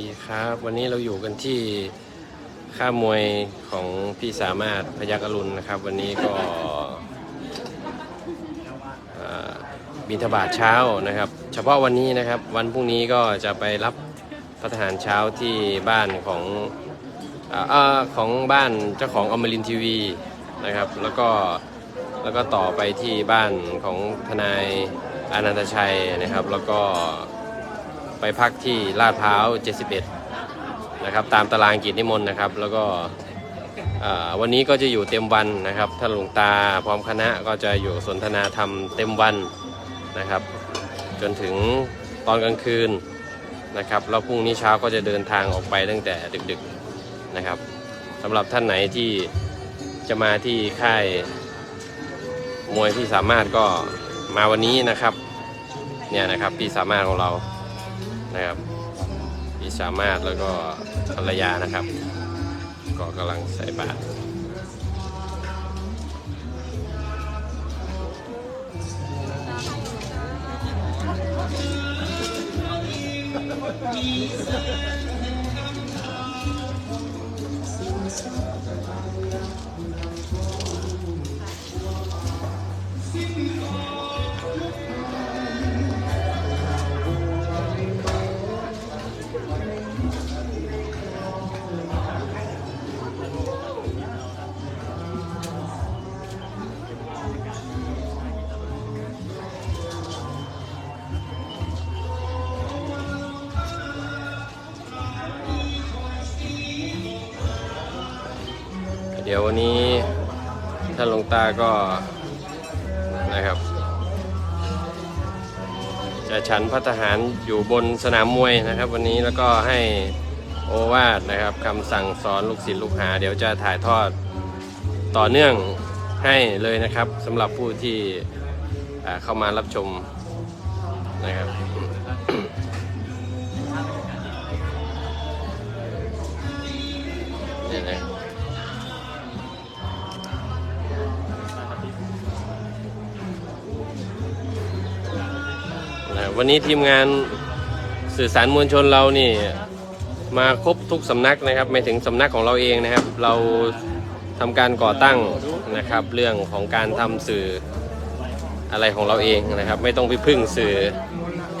ดีครับ วันนี้เราอยู่กันที่ค่ามวยของพี่สามารถพยักอรุณนะครับ วันนี้ก็บินทบาทเช้านะครับ เฉพาะวันนี้นะครับ วันพรุ่งนี้ก็จะไปรับพัฒหารเช้าที่บ้านของออของบ้านเจ้าของอมรินทีวีนะครับ แล้วก็แล้วก็ต่อไปที่บ้านของทนายอนันตชัยนะครับ แล้วก็ ไปพักที่ลาดพร้าว 71 นะครับ ตามตารางกิจนิมนต์นะครับ แล้วก็วันนี้ก็จะอยู่เต็มวันนะครับท่านหลวงตาพร้อมคณะก็จะอยู่สนทนาธรรมเต็มวันนะครับ จนถึงตอนกลางคืนนะครับแล้วพรุ่งนี้เช้าก็จะเดินทางออกไปตั้งแต่ดึกๆนะครับสำหรับท่านไหนที่จะมาที่ค่ายมวยที่สามารถก็มาวันนี้นะครับเนี่ยนะครับพี่สามารถของเรา นะครับพี่สามารถแล้วก็ภรรยานะครับ ก็กำลังใส่บาตรเตาก็นะครับ จะฉันพัฒหารอยู่บนสนามมวยนะครับ วันนี้แล้วก็ให้โอวาทนะครับคำสั่งสอนลูกศิษย์ลูกหา เดี๋ยวจะถ่ายทอดต่อเนื่องให้เลยนะครับสำหรับผู้ที่เข้ามารับชมนะครับ วันนี้ทีมงานสื่อสารมวลชนเรานี่มาครบทุกสำนักนะครับไม่ถึงสำนักของเราเองนะครับ เราทำการก่อตั้งนะครับ เรื่องของการทำสื่ออะไรของเราเองนะครับ ไม่ต้องไปพึ่งสื่อ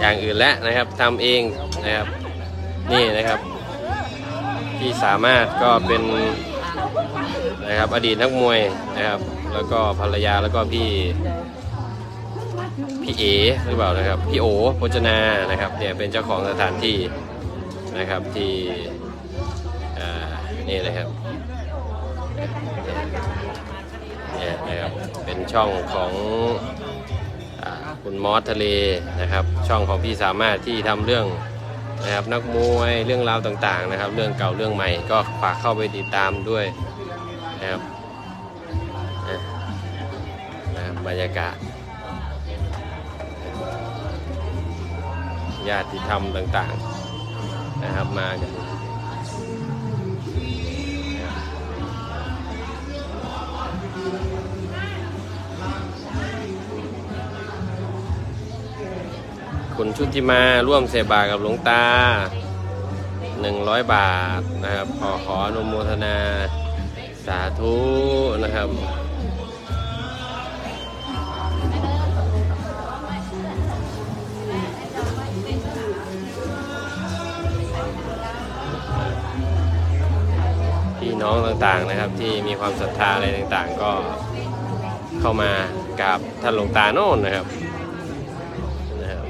อย่างอื่นแล้วนะครับทำเองนะครับนี่นะครับที่สามารถก็เป็นนะครับอดีตนักมวยนะครับ แล้วก็ภรรยาแล้วก็พี่ พี่เอหรือเปล่านะครับพี่โอโภชนานะครับเนี่ยเป็นเจ้าของสถานที่นะครับที่นี่นะครับเนี่ยนะครับเป็นช่องของอคุณมอสทะเลนะครับ ช่องของพี่สามารถที่ทำเรื่องนะครับนักมวยเรื่องราวต่างๆนะครับ เรื่องเก่าเรื่องใหม่ก็ฝากเข้าไปติดตามด้วยนะครับนะครับบรรยากาศ ญาติธรรมต่างๆนะครับมากันคุณชุติมาร่วมเสบากับหลวงตา 100 บาทนะครับ ขอขออนุโมทนาสาธุนะครับ น้องต่างๆนะครับ ที่มีความศรัทธาอะไรต่างๆ ก็เข้ามากราบท่านหลวงตาโน่นนะครับนะครับ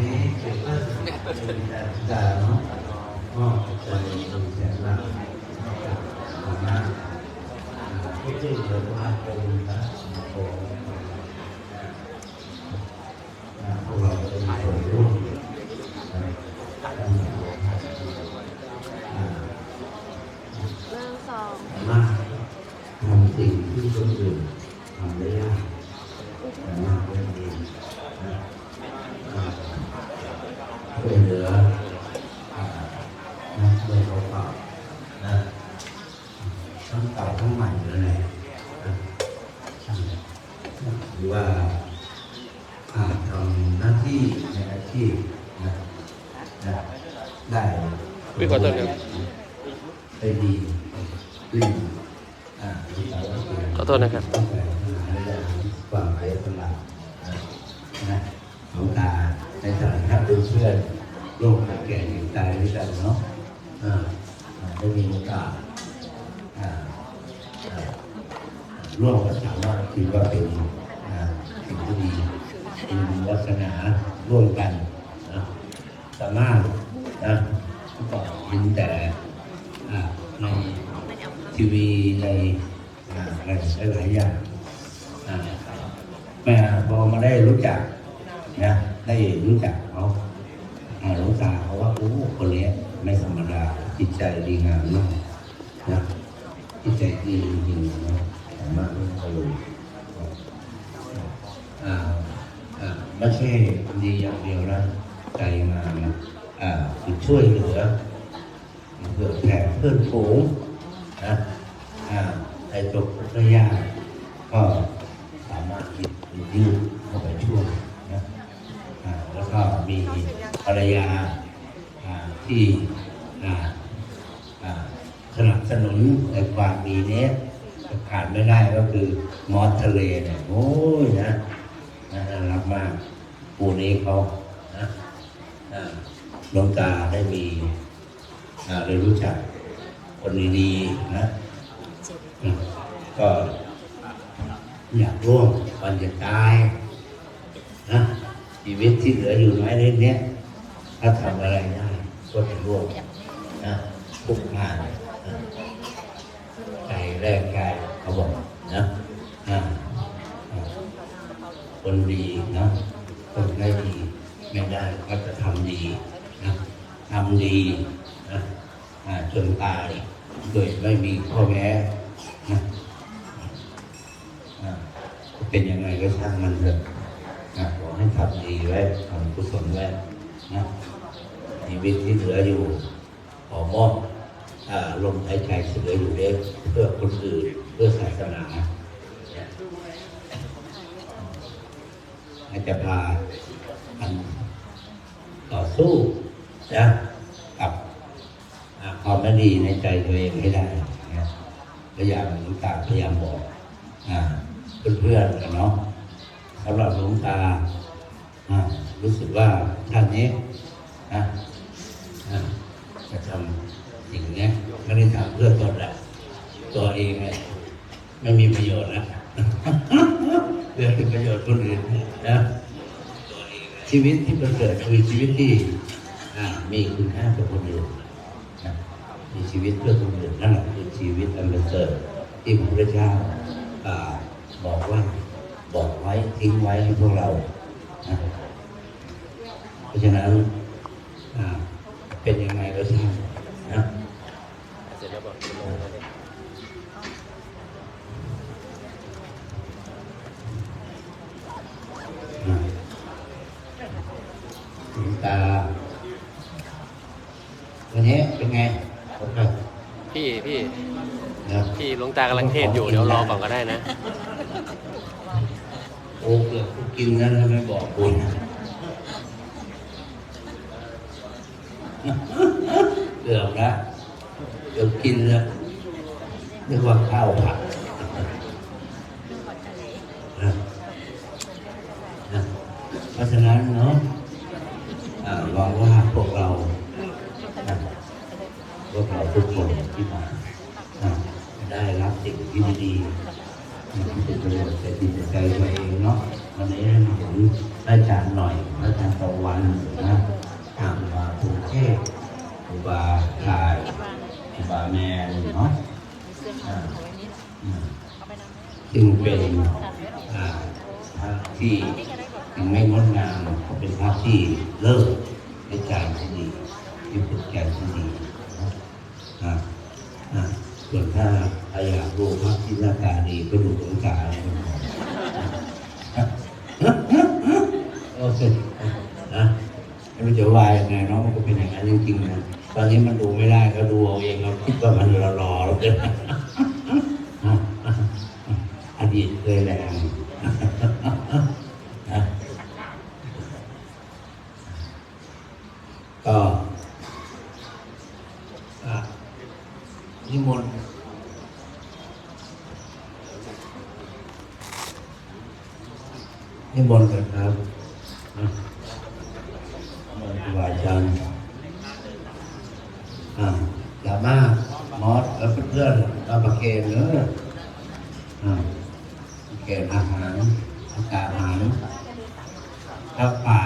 นี้เก็บภาพเป็นแต่จาเนาะก็จะมีแสนละขอบคุณมากที่จริงเลยว่าเป็นนะโอ้พวกเราจะมีส่วนร่วมในการทำงาน หนึ่งสอง สามารถทำสิ่งที่คนอื่นทำได้ยากสามารถได้ดีนะ ช่วยเหลือนะโดยเก่าๆนะทั้งเก่าทั้งใหม่เลยนะหรือว่าอ่าทำหน้าที่ในอาชีพนะนะได้พี่ขอโทษครับได้ดีขึ้นอ่าที่เราก็คือขอโทษนะครับ ต้องไปทำงานได้ความเสียสละนะนะหลวงตาในฐานะเป็นเพื่อนโลกแก่เห็นตายด้วยกันเนาะอ่าอ่าได้มีโอกาสอ่าอ่าร่วมกันถามว่าคิดว่าเป็นอ่าสิ่งที่ดีเป็นวัฒนาร่วมกันนะสามารถนะก็เห็นแต่อ่าใน ทีวีในอ่าอะไรหลายๆอย่างแม่พอมาได้รู้จักนะได้รู้จักเขาหลวงตาเขาว่าโอ้คนนี้ไม่ธรรมดาจิตใจดีงามมากนะจิตใจดีจริงๆนะสามารถรู้เลยไม่ใช่ดีอย่างเดียวนะใจงามอ่าช่วยเหลือ เพื่อแผ่เพื่อนฝูงนะอ่าไอ้ตกระยะก็สามารถหยิบหยืดเข้าไปช่วยนะอ่าแล้วก็มีภรรยาอ่าที่อ่าอ่าสนับสนุนในความดีเนี้ยขาดไม่ได้ก็คือมอสทะเลเนี่ยโอ้ยนะน่ารักมากปูนี้เขานะอ่าหลวงตาได้มี เลยรู้จักคนดีๆนะก็อยากร่วมวันจะตายนะชีวิตที่เหลืออยู่น้อยนิดเนี้ยถ้าทำอะไรได้ก็จะร่วมนะทุกงานใจแรกกายเขาบอกนะคนดีนะคนได้ดีไม่ได้ก็จะทำดีนะทำดี นะอ่าจนตายโดยไม่มีข้อแม้นะอ่เป็นยังไงก็ช่างมันเถอะนะขอให้ทำดีไว้ทำกุศลไว้นะชีวิตที่เหลืออยู่ขอมอบอ่าลมหายใจที่เหลืออยู่เด้เพื่อคนอื่นเพื่อศาสนาอาจจะพาอันต่อสู้นะ ความไม่ดีในใจตัวเองให้ได้นะพยายามหลวงตาพยายามบอกอเพื่อนๆกันเนาะสำหรับหลวงตาอ่ารู้สึกว่าท่านนี้นะอ่าจะทำสิ่งนี้ยไม่ได้ทำเพื่อตนแหละตัวเองไม่มีประโยชน์นะเพื่อเป็นประโยชน์คนอื่นนะชีวิตที่ประเสริฐคือชีวิตที่อ่ามีคุณค่าต่อคนอื่น มีชีวิตเพื่อคนอื่นนั่นแหละคือชีวิตอันประเสริฐที่พระพุทธเจ้าบอกว่าบอกไว้ทิ้งไว้ให้พวกเรานะเพราะฉะนั้นเป็นยังไงนะ เสร็จแล้วบอก นะหลวงตาวันนี้เป็นไงโอเค พี่พี่ นะ พี่ หลวงตากำลังเทศอยู่เดี๋ยวรอก่อนก็ได้นะโอ้เกือบกูกินแล้วนะไม่บอกคุณเกือบละเกือบกินแล้วเรียกว่าข้าวผัดเพราะฉะนั้นเนาะอ่าหวังว่าพวกเราพวกเราทุกคนที่มา ได้รับสิ่งที่ดีๆที่เป็นประโยชน์แก่จิตใจตัวเองเนาะวันนี้ให้มาเห็นอาจารย์หน่อยอาจารย์ตะวันนะทางมาภูเทพครูบาชายครูบาแมนเนาะอ่าอืมซึ่งเป็นอ่าพระที่ถึงไม่งดงามก็เป็นพระที่เลิศในใจที่ดีที่ฝึกใจที่ดีเนาะอ่าอะ ส่วนถ้าใครอยากรู้ภาพที่หน้าตาดีก็ดูหลวงตาเนี่ยโอเคนะไม่รู้จะวายยังไงเนาะมันก็เป็นอย่างนั้นจริงๆนะตอนนี้มันดูไม่ได้ก็ดูเอาเองเราคิดว่ามันหล่อๆแล้วกันอดีตเคยแรงนะก็อะนิมนต์นิมนต์กันครับนะครูบาอาจารย์อ่าอย่ามากมอสแล้วเพื่อนๆเราประเคนเนอะอ่าประเคนอาหารอากาศอาหารพระป่า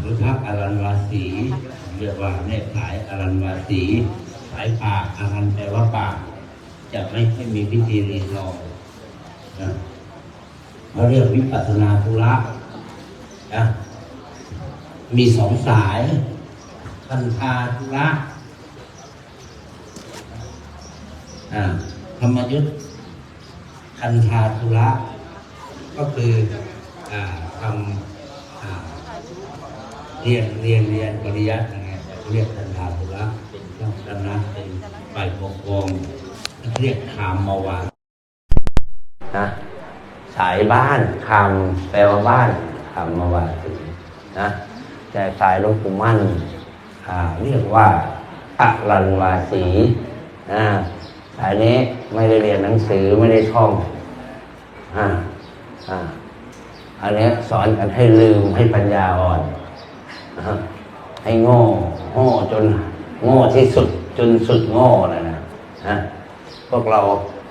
หรือพระอรันวาสี เรียกว่าเนตรสายอรันวาสี สายป่าอารันแปลว่าป่า จะไม่ให้มีพิธีรีตองนะเขาเรียกวิปั สนาธุระนะมีสองสายคันธาธุระธรรมยุทธคันธาธุระ ก็คืออทำเรียนเรียนเรียนปริยัติยังไงเรียกทันทาธุระเป็นเจ้าคณะเป็นฝ่ายปกครองเรียกคามมาวานะ สายบ้านคำแปลว่าบ้านคำมาวาสีนะแต่สายหลวงปู่มั่นเรียกว่าอรันวาสีอ่าสายนี้ไม่ได้เรียนหนังสือไม่ได้ท่องอ่าอ่าอันนี้สอนกันให้ลืมให้ปัญญาอ่อนให้โง่โง่จนโง่ที่สุดจนสุดโง่นะนะนะพวกเรา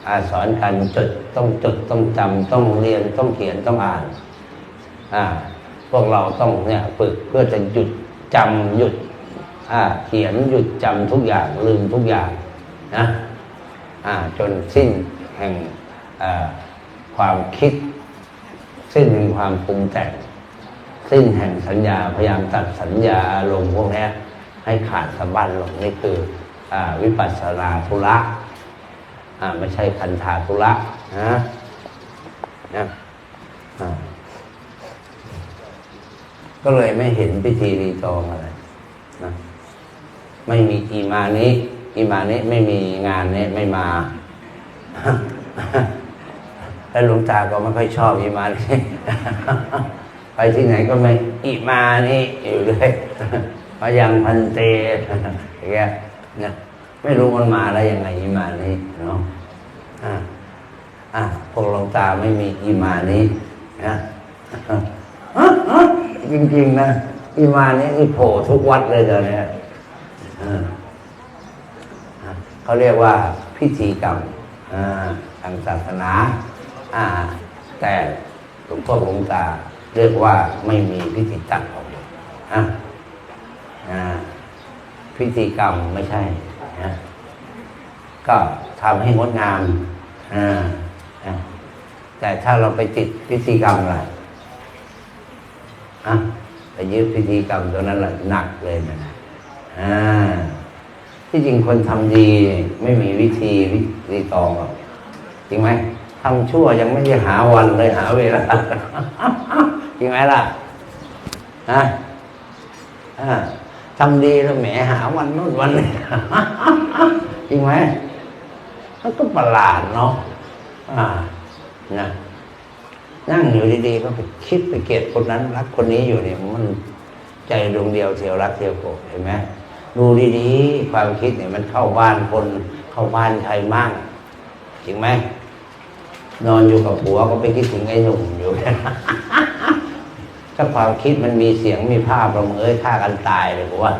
อาสอนการจดต้องจดต้องจำต้องเรียนต้องเขียนต้องอ่านอ่าพวกเราต้องเนี่ยฝึกเพื่อจะหยุดจำหยุดอ่าเขียนหยุดจำทุกอย่างลืมทุกอย่างนะอ่าจนสิ้นแห่งอ่าความคิด สิ้นแห่งความปรุงแต่งสิ้นแห่งสัญญาพยายามตัดสัญญาอารมณ์พวกนี้ให้ขาดสะบั้นลงนี่คืออ่าวิปัสสนาธุระ อ่าไม่ใช่คันธาธุระนะนะอ่าก็เลยไม่เห็นพิธีรีตองอะไรนะไม่มีอีมานี้อีมานี้ไม่มีงานนี้ไม่มาแล้วหลวงตาก็ไม่ค่อยชอบอีมานี้ไปที่ไหนก็ไม่อีมานี่อยู่เลยมายังพันเตอย่างเงี้ยนะ ไม่รู้มันมาแล้วยังไงอีมานี้เนาะอ่าอ่าพวกหลวงตาไม่มีอีมานี้นะจริงๆนะอีมานี้นี่โผล่ทุกวัดเลยเดี๋ยวนี้อ่าเขาเรียกว่าพิธีกรรมทางศาสนาอ่าแต่หลวงพ่อหลวงตาเรียกว่าไม่มีพิธีตั้งออกอะอ่าพิธีกรรมไม่ใช่ นะก็ทำให้งดงามอ่าแต่ถ้าเราไปติดพิธีกรรมอะไรอะไปยึดพิธีกรรมตัวนั้นแหละหนักเลยนะอ่าที่จริงคนทำดีไม่มีวิธีวิธีตองหรอกจริงไหมทำชั่วยังไม่ได้หาวันเลยหาเวลาจริงไหมล่ะฮะอ่า ทำดีแล้วแหมหาวันนู้นวันนี้จริงไหมมันก็ประหลาดเนาะอ่านะนั่งอยู่ดีๆก็ไปคิดไปเกลียดคนนั้นรักคนนี้อยู่เนี่ยมันใจดวงเดียวเที่ยวรักเที่ยวโกรธเห็นไหมดูดีๆความคิดเนี่ยมันเข้าบ้านคนเข้าบ้านใครมั่งจริงไหมนอนอยู่กับผัวก็ไปคิดถึงไอ้หนุ่มอยู่ ถ้าความคิดมันมีเสียงมีภาพเราเอ้ยฆ่ากันตายเลยผมว่า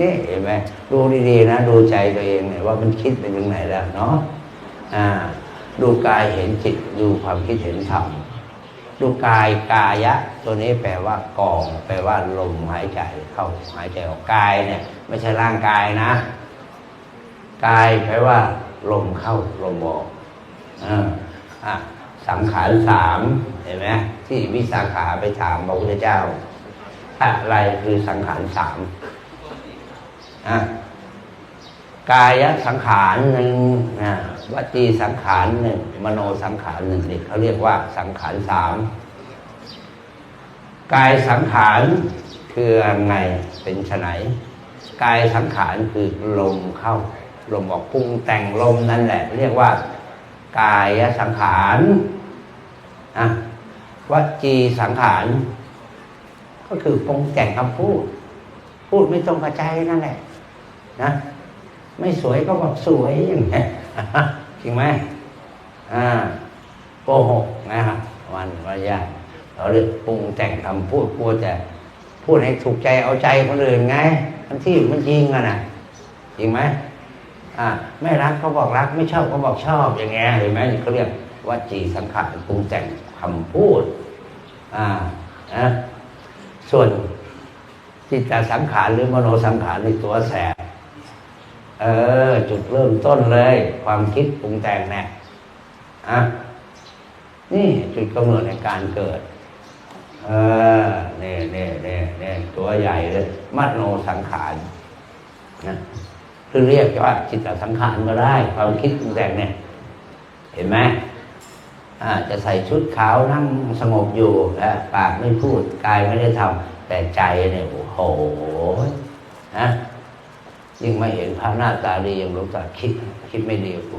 นี่เห็นไหมดูดีๆนะ ดูใจตัวเองเนี่ยว่ามันคิดไปถึงไหนแล้วเนาะอ่า ดูกายเห็นจิต ดูความคิดเห็นธรรมดูกายกายะ ตัวนี้แปลว่ากอง แปลว่าลมหายใจเข้าหายใจออกกายเนี่ย ไม่ใช่ร่างกายนะ กายแปลว่า ลมเข้าลมออกอ่าสังขารสามเห็นไหม ที่วิสาขาไปถามพระพุทธเจ้า อะไรคือสังขารสามอะกายสังขารหนึ่งนะวจีสังขารหนึ่งมโนสังขารหนึ่งเขาเรียกว่าสังขารสามกายสังขารคือยังไงเป็นไฉนกายสังขารคือลมเข้า ลมออกปรุงแต่งลมนั่นแหละ เรียกว่ากายสังขารนะ วจีสังขาร ก็คือปรุงแต่งคำพูด พูดไม่ตรงกับใจนั่นแหละ นะ ไม่สวยก็บอกสวยอย่างเงี้ยจริงไหมอ่าโกหกนะครับวันวายาเราเรียกปรุงแต่งคำพูดกลัวจะพูดให้ถูกใจเอาใจคนอื่นไงทั้งที่มันจริงอะนะจริงไหมอ่าไม่รักก็บอกรักไม่ชอบก็บอกชอบอย่างเงี้ยเห็นไหมเขาเรียกว่าจีสังขารปรุงแต่ง คำพูดอ่านะส่วนจิตตสังขารหรือมโนสังขารในตัวแสบเออ จุดเริ่มต้นเลย ความคิดปรุงแต่งเนี่ยอะนี่จุดกำเนิดในการเกิด เออเนี่ยเนี่ยเนี่ยเนี่ยตัวใหญ่เลยมโนสังขารนะคือเรียกว่าจิตสังขารก็ได้ ความคิดปรุงแต่งเนี่ย เห็นไหม จะใส่ชุดขาวนั่งสงบอยู่นะปากไม่พูดกายไม่ได้ทำแต่ใจเนี่ยโอ้โหนะยิ่งไม่เห็นพระหน้าตาดีย่างหลวงตาคิด คิดไม่ดีกู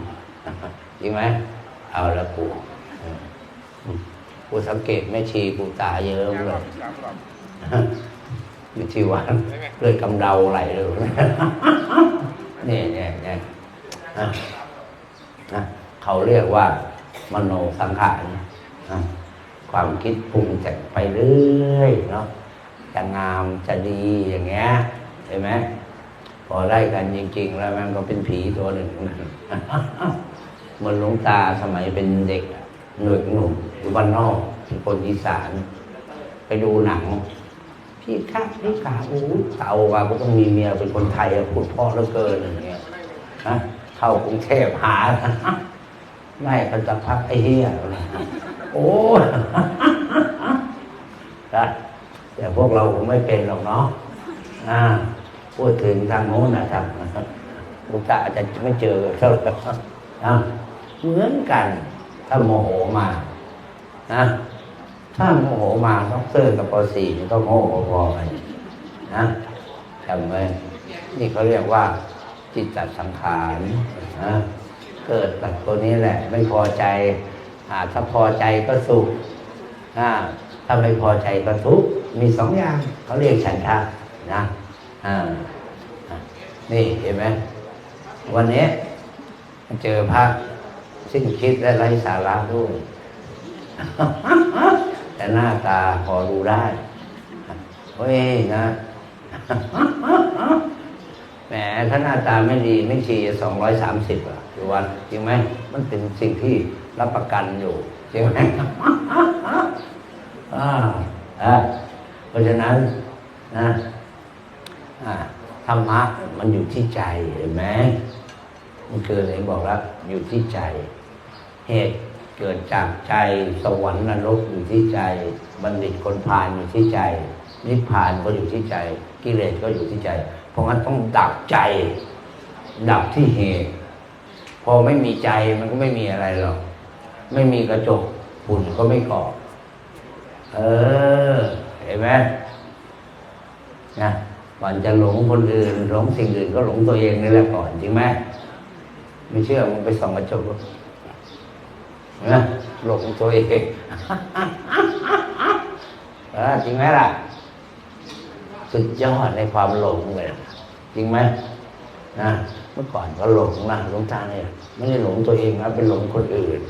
จริงไหมเอาละกูกูสังเกตแม่ชีกูตาเยอะเลยอยู่ที่วัดเลือดกำเดาไหลเลยเนี่ยเนี่ยเนี่ยเขาเรียกว่า มโนสังขารความคิดปรุงแต่งไปเรื่อยเนาะจะงามจะดีอย่างเงี้ยเห็นไหมพอได้กันจริง ๆ แล้วมันก็เป็นผีตัวหนึ่งเหมือนหลวงตาสมัยเป็นเด็กหนุ่ยหนุ่มอยู่บ้านนอกเป็นคนอีสาน ไปดูหนัง พี่ข้าพี่ขาโอ้เต่าว่าก็ต้องมีเมียเป็นคนไทยพูดพราะเหลือเกินอย่างเงี้ยนะเข้ากรุงเทพหา ไม่กันจะพักไอ้เหี้ยโอ้นะแต่พวกเราคงไม่เป็นหรอกเนาะอ่าพูดถึงทางโน้นนะครับลูกตาอาจจะไม่เจอเท่าไหร่นะเหมือนกัน ถ้าโมโหมานะถ้าโมโหมาด็อกเตอร์กับปสี่มันก็โง่พอๆกันนะจำไว้นี่เขาเรียกว่าจิตตสังขารนะ เกิดจากตัวนี้แหละ ไม่พอใจอ่าถ้าพอใจก็สุขอ่าถ้าไม่พอใจก็ทุกข์มีสองอย่างเขาเรียกฉันทะนะอ่านี่เห็นไหมวันนี้เจอพระสิ้นคิดและไร้สาระด้วยแต่หน้าตาพอดูได้เฮ้ยนะ แหมถ้าหน้าตาไม่ดีไม่ชีสองร้อยสามสิบอะอยู่วันจริงไหมมันเป็นสิ่งที่รับประกันอยู่จริงไหมอ่าอ่าเพราะฉะนั้นนะอ่าธรรมะมันอยู่ที่ใจเห็นไหมมันคืออะไรบอกแล้วอยู่ที่ใจ เหตุเกิดจากใจสวรรค์นรกอยู่ที่ใจ บัณฑิตคนพาลอยู่ที่ใจ นิพพานก็อยู่ที่ใจ กิเลสก็อยู่ที่ใจ เพราะงั้นต้องดับใจ ดับที่เหตุ พอไม่มีใจมันก็ไม่มีอะไรหรอก ไม่มีกระจกฝุ่นก็ไม่เกาะเออ เห็นไหมนะก่อนจะหลงคนอื่นหลงสิ่งอื่นก็หลงตัวเองนี่แหละก่อนจริงไหมไม่เชื่อมึงไปส่องกระจกนไหมหลงตัวเองเออจริงไหมล่ะ สุดยอดในความหลงเลยจริงไหมนะเมื่อก่อนก็หลงนะหลงทางเนี่ยไม่ได้หลงตัวเองนะเป็นหลงคนอื่น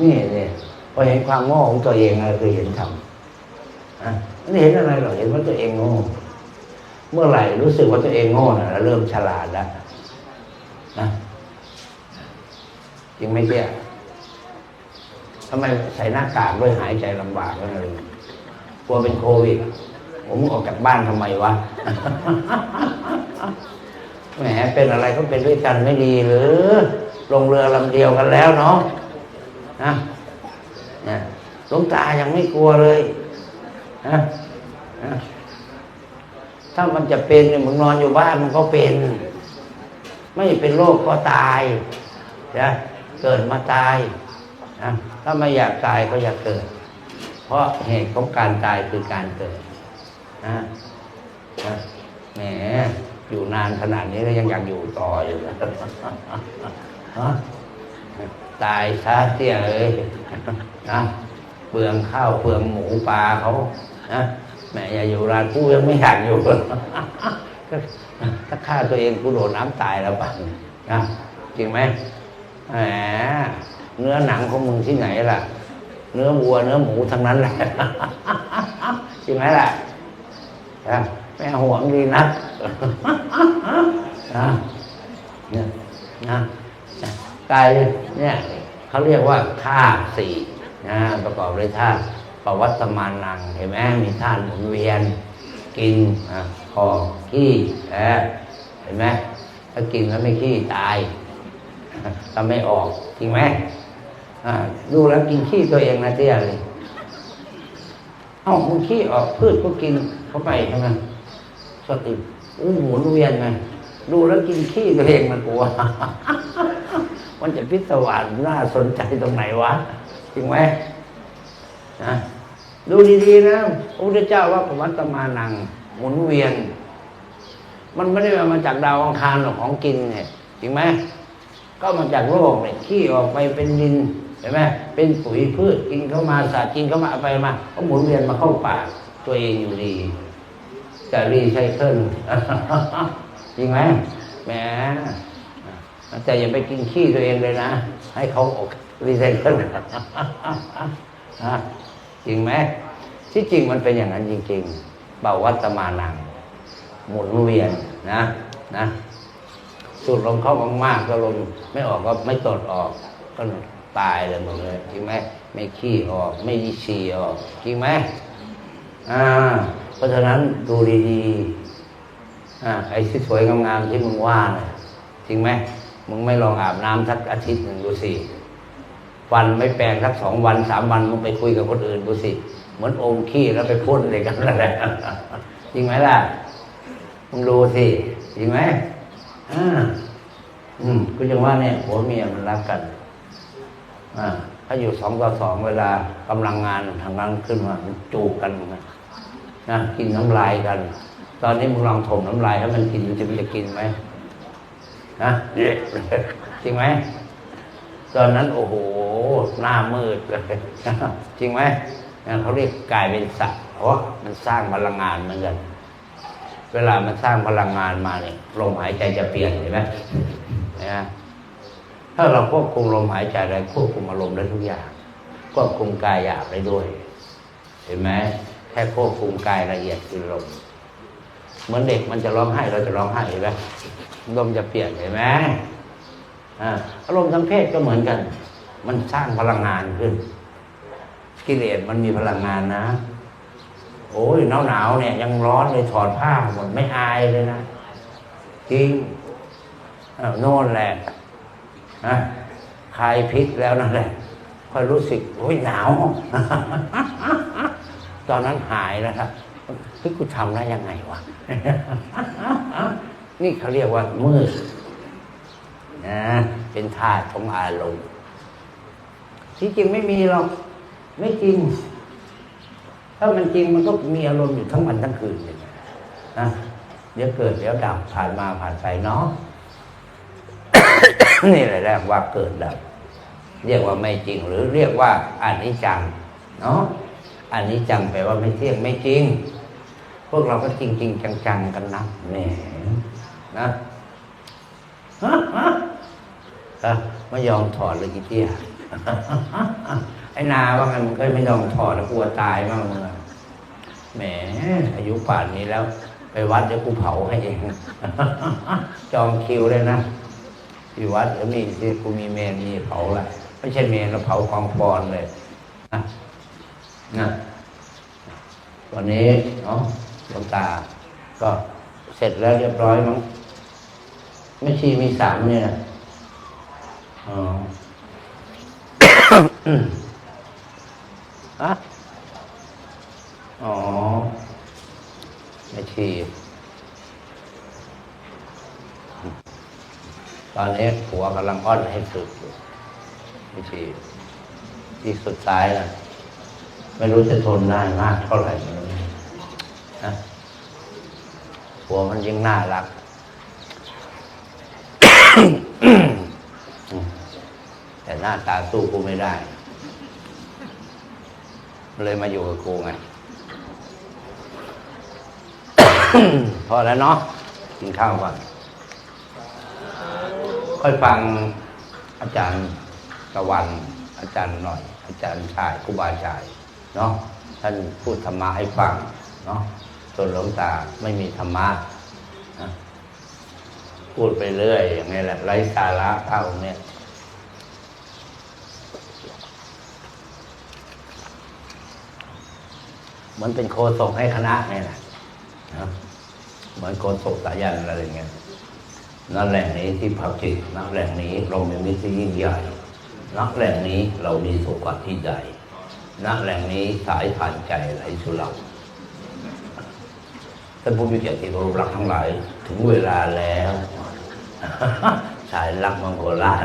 นี่เนี่ยพอเห็นความโง่ของตัวเองอะคือเห็นธรรมอะไม่เห็นอะไรหรอเห็นว่าตัวเองโง่เมื่อไหร่รู้สึกว่าตัวเองโง่นะเริ่มฉลาดแล้วนะจริงไหมเจ๊ทำไมใส่หน้ากากด้วยหายใจลำบากก็เลยกลัวเป็นโควิด ผมออกจากบ้านทำไมวะ แหมเป็นอะไรก็เป็นด้วยกันไม่ดีหรือ ลงเรือลำเดียวกันแล้วเนาะนะนี่ยหลวงตายังไม่กลัวเลยนะนะถ้ามันจะเป็นเนี่ยมึงนอนอยู่บ้านมันก็เป็น ไม่เป็นโรคก็ตายนะเกิดมาตาย นะถ้าไม่อยากตายก็อยากเกิด เพราะเหตุของการตายคือการเกิดนะนะแหมอยู่นานขนาดนี้แล้วยังอยากอยู่ต่ออยู่นะฮะตายซะเสียเลยนะเปลืองข้าวเปลืองหมูปลาเขานะแม่อย่าอยู่ร้านกูยังไม่อยากอยู่ก็ถ้าฆ่าตัวเองกูโดดน้ำตายแล้วป่ะนะจริงไหมแหม เนื้อหนังของมึงที่ไหนล่ะ เนื้อวัวเนื้อหมูทั้งนั้นแหละจริงไหมล่ะนะแม่ห่วงดีนักนะเนี่ยนะกายเนี่ยเขาเรียกว่าธาตุสี่นะประกอบด้วยธาตุปวัตตมานังเห็นไหมมีธาตุหมุนเวียน กินอะคอขี้แผลเห็นไหมถ้ากินแล้วไม่ขี้ตายถ้าไม่ออกจริงไหมอ่า ดูแล้วกินขี้ตัวเองนะเตี้ยเลยเอ้ามึงขี้ออกพืชก็กินเข้าไปใช่ไหมสติอู้หมุนเวียนไงดูแล้วกินขี้ตัวเองมันกลัว มันจะพิศวาสน่าสนใจตรงไหนวะจริงไหมนะดูดีๆนะพระพุทธเจ้าว่าปวัตตมานังหมุนเวียน มันไม่ได้มาจากดาวอังคารหรอกของกินเนี่ยจริงไหมก็มาจากโลกเนี่ยขี้ออกไปเป็นดิน ห็นไหมเป็นปุ๋ยพืชกินเข้ามาสัตว์กินเข้ามาเอาไปมาก็หมุนเวียนมาเข้าปากตัวเองอยู่ดีจะรีไซเคิลจริงไหมแหมแต่อย่าไปกินขี้ตัวเองเลยนะ ให้เขาออกรีไซเคิลจริงไหมที่จริงมันเป็นอย่างนั้นจริงๆเบาวัตมานังหมุนเวียนนะนะสูดลมเข้ามากๆก็ลมไม่ออกก็ไม่ตดออกก็ ตายเลยหมดเลยจริงไหมไม่ขี้ออก ไม่ดีฉี่ออกจริงไหมอ่า เพราะฉะนั้นดูดีๆอ่าไอ้ที่สวยงามๆที่มึงว่าน่ะจริงไหมมึงไม่ลองอาบน้ำสักอาทิตย์หนึ่งดูสิฟันไม่แปรงสักสองวันสามวันมึงไปคุยกับคนอื่นดูสิเหมือนอมขี้แล้วไปพ่นเลยกันนั่นแหละจริงไหมล่ะมึงดูสิจริงไหมอ่าอืมก็ยังว่าเนี่ยผัวเมียมันรักกัน ถ้าอยู่สองต่อสองเวลากำลังงานทางนั้นขึ้นมามันจูบกันนะนะกินน้ำลายกัน ตอนนี้มึงลองถมน้ำลายให้มันกินมันจะมันจะกินไหมนะจริงไหมตอนนั้นโอ้โหหน้ามืดเลยจริงไหมนั่นเขาเรียกกลายเป็นสัตว์เพราะมันสร้างพลังงานเหมือนกันเวลามันสร้างพลังงานมาเนี่ยลมหายใจจะเปลี่ยนเห็นไหมนะ ถ้าเราควบคุมลมหายใจได้ควบคุมอารมณ์ได้ทุกอย่างควบคุมกายหยาบได้ด้วย เห็นไหมแค่ควบคุมกายละเอียดคือลมเหมือนเด็กมันจะร้องไห้เราจะร้องไห้เห็นไหมลมจะเปลี่ยนเห็นไหมอ่าอารมณ์ทางเพศก็เหมือนกัน มันสร้างพลังงานขึ้น กิเลสมันมีพลังงานนะ โอ้ยหนาวหนาวๆเนี่ย ยังร้อนเลยถอดผ้าหมดไม่อายเลยนะจริงอ้าโน่นแหละ นะคลายพิษแล้วนั่นแหละค่อยรู้สึกโอ้ยหนาว ตอนนั้นหายแล้วครับเฮ้ยกูทำได้ยังไงวะ นี่เขาเรียกว่ามืดนะเป็นธาตุของอารมณ์ที่จริงไม่มีหรอกไม่จริง ถ้ามันจริงมันก็มีอารมณ์อยู่ทั้งวันทั้งคืนเลยนะเดี๋ยวเกิดเดี๋ยวดับผ่านมาผ่านไปเนาะ นี่แหละเรียกว่าเกิดดับ เรียกว่าไม่จริง หรือเรียกว่าอนิจจังเนาะอนิจจังแปลว่าไม่เที่ยงไม่จริง พวกเราก็จริงจริงจังๆกันนะแหมนะฮะฮะฮะไม่ยอมถอดเลยกี่เตี้ยไอ้นาว่าไงมันก็ไม่ยอมถอดแล้วกลัวตายมากมึงอแหมอายุป่านนี้แล้ว ไปวัดเดี๋ยวกูเผาให้เองจองคิวเลยนะ ที่วัดเดี๋ยวมีที่กูมีเมนมีเผาละไม่ใช่เมนเราเผากองฟอนเลยนะนะวันนี้เนาะหลวงตา ก็เสร็จแล้วเรียบร้อยมั้งไม่ชีมีสามเนี่ยอ๋ออะอ๋อไม่ชี ตอนนี้ผัวกำลังอ้อนให้สึกอยู่ชีที่สุดท้ายนะไม่รู้จะทนได้มากเท่าไหร่นะผัวมันยิ่งน่ารักแต่หน้าตาสู้กูไม่ได้ เลยมาอยู่กับกูไงพอแล้วเนาะกินข้าวก่อน ค่อยฟังอาจารย์ตะวัน อาจารย์หน่อย อาจารย์ชายครูบาชายเนาะท่านพูดธรรมะให้ฟังเนาะส่วนหลวงตาไม่มีธรรมะนะพูดไปเรื่อยอย่างนี้แหละไร้สาระเท่าเนี่ยมือนเป็นโคศกให้คณะเนี่ยนะเหมือนโคศกสายันอะไรเงี้ย นักแหล่งนี้ที่พักจิตนักแหล่งนี้เรามีมิตรที่ยิ่งใหญ่นักแหล่งนี้เรามีสุขที่ใดนักแหล่งนี้สายผ่านใจไหลสุเราท่านผู้มีเกียรติรพรักทั้งหลาย ถึงเวลาแล้ว สายรักมังโกลาช